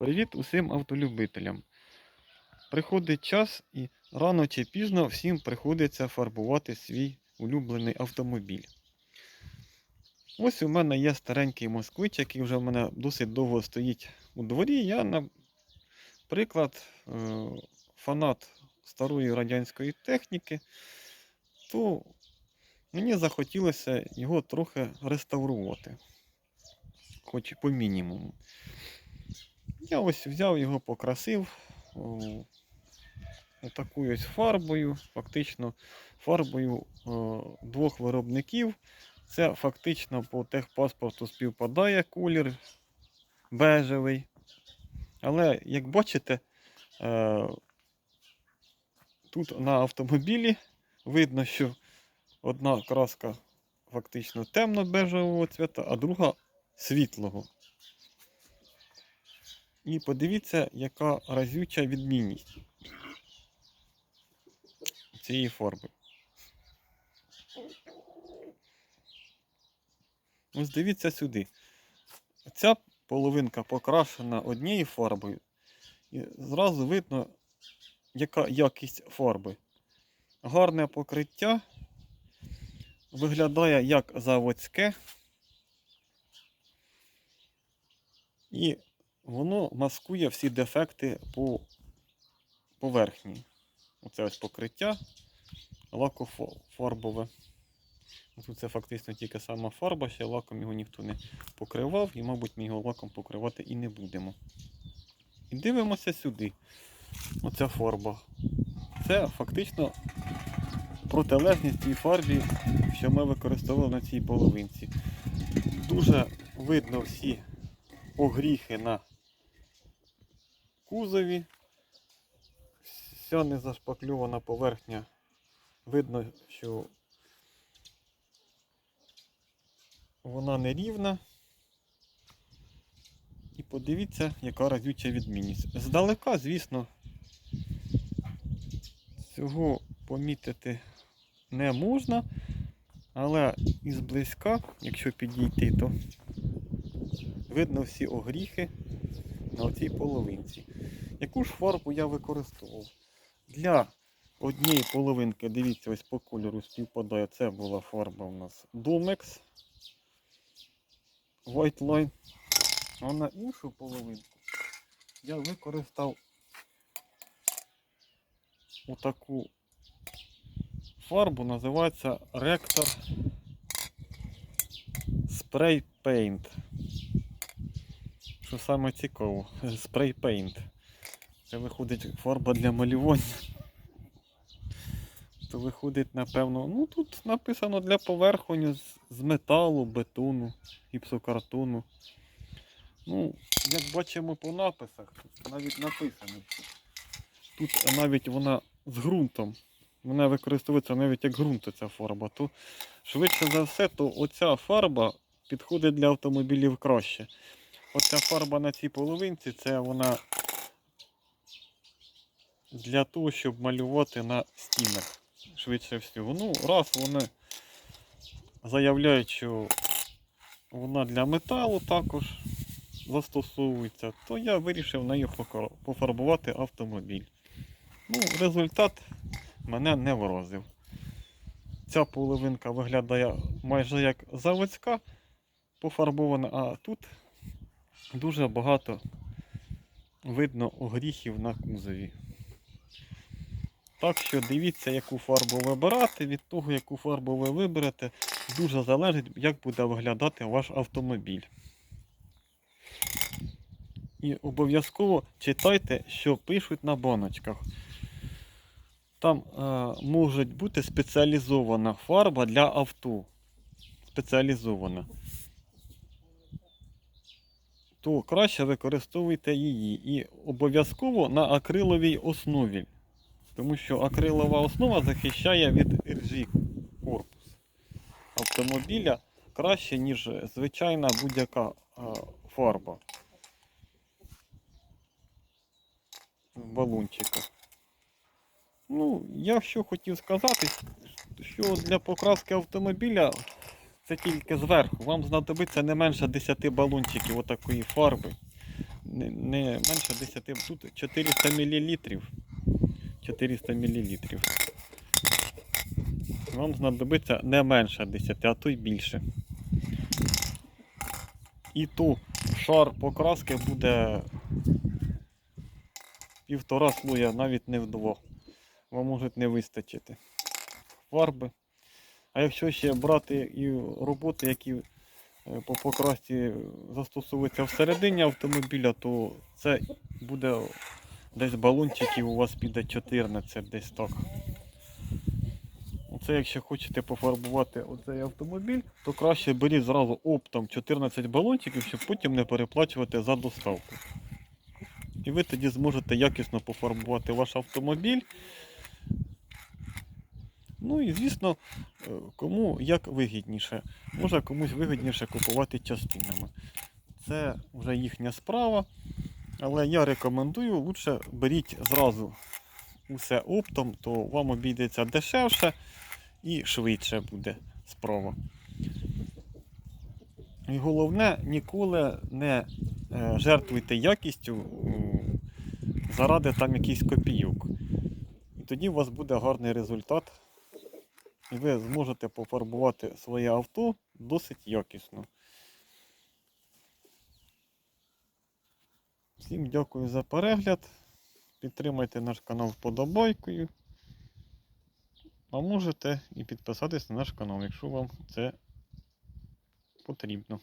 Привіт усім автолюбителям. Приходить час і рано чи пізно всім приходиться фарбувати свій улюблений автомобіль. Ось у мене є старенький москвич, який вже в мене досить довго стоїть у дворі. Я, наприклад, е, фанат старої радянської техніки, то мені захотілося його трохи реставрувати, хоч по мінімуму. Я ось взяв його, покрасив о, отакою ось фарбою, фактично фарбою двох виробників. Це фактично по техпаспорту співпадає колір бежевий. Але, як бачите, е, тут на автомобілі видно, що одна краска фактично темно-бежевого цвіта, а друга світлого. І подивіться, яка разюча відмінність цієї фарби. Ось дивіться сюди. Ця половинка покрашена однією фарбою. І зразу видно, яка якість фарби. Гарне покриття. Виглядає як заводське. І воно маскує всі дефекти по поверхні. Оце ось покриття лакофарбове. Тут це фактично тільки сама фарба, ще лаком його ніхто не покривав, і, мабуть, ми його лаком покривати і не будемо. І дивимося сюди. Оця фарба. Це фактично протилежність тій фарбі, що ми використовували на цій половинці. Дуже видно всі огріхи на кузові. Вся незашпакльована поверхня. Видно, що вона нерівна. І подивіться, яка разюча відмінність. Здалека, звісно, цього помітити не можна, але із близька, якщо підійти, то видно всі огріхи на цій половинці. Яку ж фарбу я використовував? Для однієї половинки, дивіться, ось по кольору співпадає. Це була фарба у нас Domex White Line. А на іншу половинку я використав отаку фарбу, називається Rector Spray Paint. Що саме цікаво, Spray Paint. Це виходить фарба для малювання. То виходить, напевно, ну тут написано для поверхоню з металу, бетону, гіпсокартону. Ну, як бачимо по написах, тут навіть написано, тут навіть вона з ґрунтом. Вона використовується навіть як ґрунт ця фарба. То швидше за все, то оця фарба підходить для автомобілів краще. Оця фарба на цій половинці, це вона для того, щоб малювати на стінах. Швидше всього. Ну, раз вони заявляють, що вона для металу також застосовується, то я вирішив на нею пофарбувати автомобіль. Ну, результат мене не вразив. Ця половинка виглядає майже як заводська пофарбована, а тут дуже багато видно огріхів на кузові. Так що дивіться, яку фарбу вибирати. Від того, яку фарбу ви виберете, дуже залежить, як буде виглядати ваш автомобіль. І обов'язково читайте, що пишуть на баночках. Там е, може бути спеціалізована фарба для авто. Спеціалізована. То краще використовуйте її. І обов'язково на акриловій основі. Тому що акрилова основа захищає від іржі корпус автомобіля краще, ніж звичайна будь-яка фарба в балончиках. Ну, я що хотів сказати, що для покраски автомобіля це тільки зверху. Вам знадобиться не менше 10 балончиків отакої фарби. не, не менше 10, тут 400 мл. 400 мл. Вам знадобиться не менше 10, а то й більше. І ту шар покраски буде півтора слоя, навіть не вдвох. Вам можуть не вистачити фарби. А якщо ще брати і роботи, які е, по покрасці застосовуються всередині автомобіля, то це буде десь балончиків у вас піде 14, десь так. Оце якщо хочете пофарбувати оцей автомобіль, то краще беріть зразу оптом 14 балончиків, щоб потім не переплачувати за доставку. І ви тоді зможете якісно пофарбувати ваш автомобіль. Ну і звісно, е, кому як вигідніше. Може комусь вигідніше купувати частинами. Це вже їхня справа. Але я рекомендую, лучше беріть зразу усе оптом, то вам обійдеться дешевше і швидше буде справа. І головне, ніколи не е, жертвуйте якістю заради там якихось копійок. І тоді у вас буде гарний результат. І ви зможете пофарбувати своє авто досить якісно. Всім дякую за перегляд. Підтримайте наш канал вподобайкою. А можете і підписатись на наш канал, якщо вам це потрібно.